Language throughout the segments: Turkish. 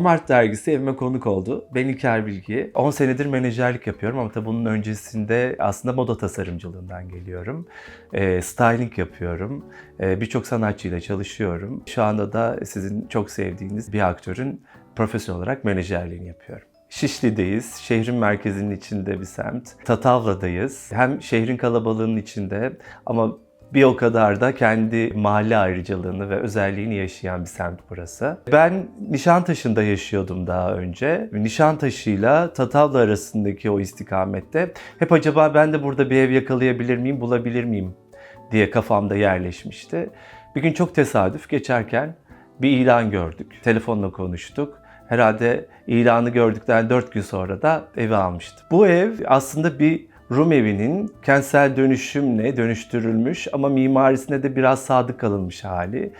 Home Art dergisi evime konuk oldu. Ben İlker Bilgi. 10 senedir menajerlik yapıyorum ama tabii bunun öncesinde aslında moda tasarımcılığından geliyorum. E, styling yapıyorum. E, Birçok sanatçıyla çalışıyorum. Şu anda da sizin çok sevdiğiniz bir aktörün profesyonel olarak menajerliğini yapıyorum. Şişli'deyiz. Şehrin merkezinin içinde bir semt. Tatavla'dayız. Hem şehrin kalabalığının içinde ama bir o kadar da kendi mahalle ayrıcalığını ve özelliğini yaşayan bir semt burası. Ben Nişantaşı'nda yaşıyordum daha önce. Nişantaşı'yla Tatavla arasındaki o istikamette hep acaba ben de burada bir ev yakalayabilir miyim, bulabilir miyim diye kafamda yerleşmişti. Bir gün çok tesadüf geçerken bir ilan gördük. Telefonla konuştuk. Herhalde ilanı gördükten 4 gün sonra da evi almıştım. Bu ev aslında bir Rum evinin kentsel dönüşümle dönüştürülmüş ama mimarisine de biraz sadık kalınmış hali.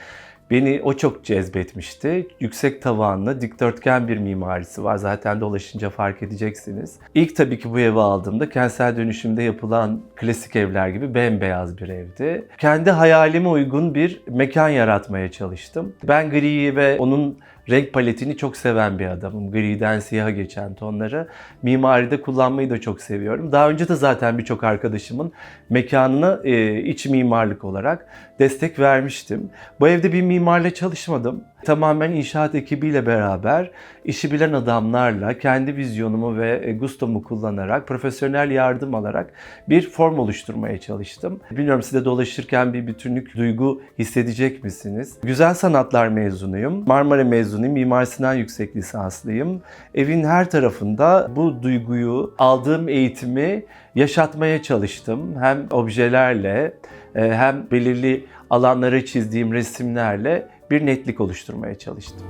Beni o çok cezbetmişti. Yüksek tavanlı, dikdörtgen bir mimarisi var. Zaten dolaşınca fark edeceksiniz. İlk tabii ki bu evi aldığımda kentsel dönüşümde yapılan klasik evler gibi bembeyaz bir evdi. Kendi hayalime uygun bir mekan yaratmaya çalıştım. Ben griyi ve onun renk paletini çok seven bir adamım. Griden siyaha geçen tonları. Mimaride kullanmayı da çok seviyorum. Daha önce de zaten birçok arkadaşımın mekanına e, iç mimarlık olarak destek vermiştim. Bu evde bir mimarla çalışmadım. Tamamen inşaat ekibiyle beraber işi bilen adamlarla kendi vizyonumu ve e, gustomu kullanarak profesyonel yardım alarak bir form oluşturmaya çalıştım. Bilmiyorum size dolaşırken bir bütünlük duygu hissedecek misiniz? Güzel sanatlar mezunuyum. Marmara mezunuyum. Mimar Sinan yüksek lisanslıyım. Evin her tarafında bu duyguyu, aldığım eğitimi yaşatmaya çalıştım. Hem objelerle e, hem belirli alanlara çizdiğim resimlerle bir netlik oluşturmaya çalıştım.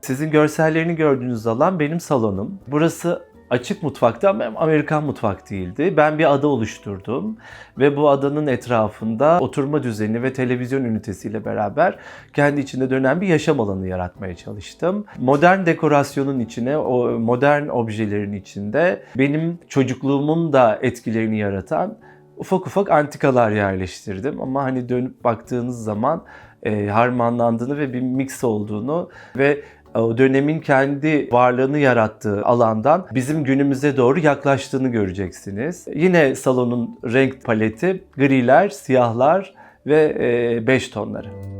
Sizin görsellerini gördüğünüz alan benim salonum. Burası açık mutfakta ama Amerikan mutfak değildi. Ben bir ada oluşturdum ve bu adanın etrafında oturma düzeni ve televizyon ünitesiyle beraber kendi içinde dönen bir yaşam alanı yaratmaya çalıştım. Modern dekorasyonun içine, o modern objelerin içinde benim çocukluğumun da etkilerini yaratan ufak ufak antikalar yerleştirdim ama hani dönüp baktığınız zaman e, harmanlandığını ve bir mix olduğunu ve o dönemin kendi varlığını yarattığı alandan bizim günümüze doğru yaklaştığını göreceksiniz. Yine salonun renk paleti griler, siyahlar ve e, beş tonları.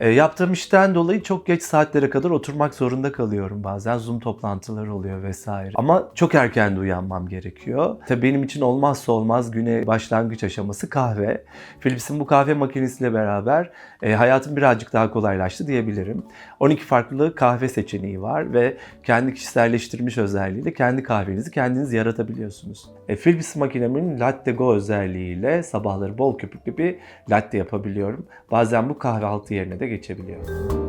E, yaptığım işten dolayı çok geç saatlere kadar oturmak zorunda kalıyorum bazen. Zoom toplantıları oluyor vesaire. Ama çok erken de uyanmam gerekiyor. Tabii benim için olmazsa olmaz güne başlangıç aşaması kahve. Philips'in bu kahve makinesiyle beraber e, hayatım birazcık daha kolaylaştı diyebilirim. 12 farklı kahve seçeneği var ve kendi kişiselleştirilmiş özelliğiyle kendi kahvenizi kendiniz yaratabiliyorsunuz. E, Philips makinemin Latte Go özelliğiyle sabahları bol köpüklü bir latte yapabiliyorum. Bazen bu kahvaltı yerine de geçebiliyor.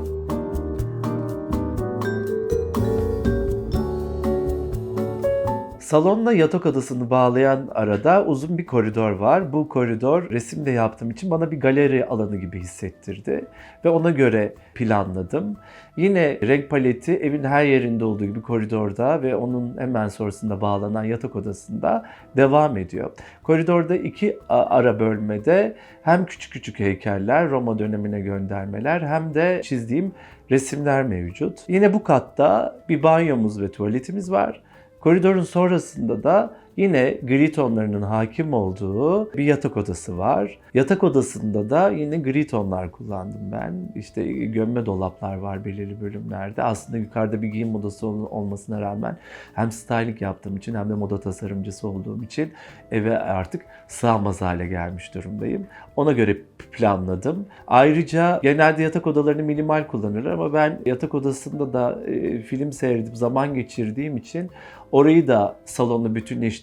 Salonla yatak odasını bağlayan arada uzun bir koridor var. Bu koridor resimde yaptığım için bana bir galeri alanı gibi hissettirdi ve ona göre planladım. Yine renk paleti evin her yerinde olduğu gibi koridorda ve onun hemen sonrasında bağlanan yatak odasında devam ediyor. Koridorda iki ara bölmede hem küçük küçük heykeller, Roma dönemine göndermeler hem de çizdiğim resimler mevcut. Yine bu katta bir banyomuz ve tuvaletimiz var. Koridorun sonrasında da yine gri tonlarının hakim olduğu bir yatak odası var. Yatak odasında da yine gri tonlar kullandım ben. İşte gömme dolaplar var belirli bölümlerde. Aslında yukarıda bir giyim odası olmasına rağmen hem styling yaptığım için hem de moda tasarımcısı olduğum için eve artık sığamaz hale gelmiş durumdayım. Ona göre planladım. Ayrıca genelde yatak odalarını minimal kullanırlar ama ben yatak odasında da e, film seyredip zaman geçirdiğim için orayı da salonla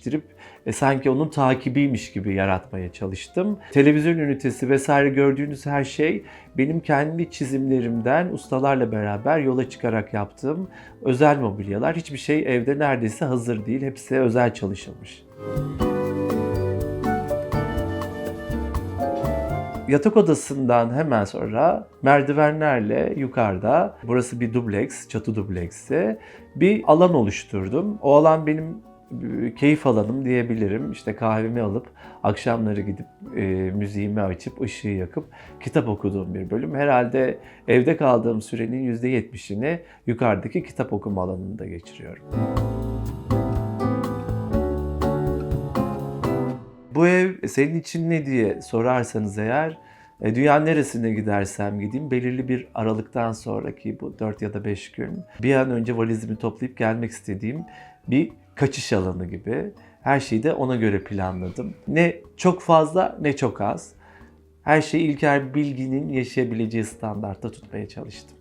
bütünleştirip e, sanki onun takibiymiş gibi yaratmaya çalıştım. Televizyon ünitesi vesaire gördüğünüz her şey benim kendi çizimlerimden ustalarla beraber yola çıkarak yaptığım özel mobilyalar. Hiçbir şey evde neredeyse hazır değil. Hepsi özel çalışılmış. Yatak odasından hemen sonra merdivenlerle yukarıda, burası bir dubleks, çatı dubleksi, bir alan oluşturdum. O alan benim keyif alanım diyebilirim. İşte kahvemi alıp akşamları gidip e, müziğimi açıp ışığı yakıp kitap okuduğum bir bölüm. Herhalde evde kaldığım sürenin %70'ini yukarıdaki kitap okuma alanında geçiriyorum. Bu ev senin için ne diye sorarsanız eğer e, dünyanın neresine gidersem gideyim belirli bir aralıktan sonraki bu 4 ya da 5 gün bir an önce valizimi toplayıp gelmek istediğim bir kaçış alanı gibi. Her şeyi de ona göre planladım. Ne çok fazla ne çok az. Her şeyi İlker Bilgin'in yaşayabileceği standartta tutmaya çalıştım.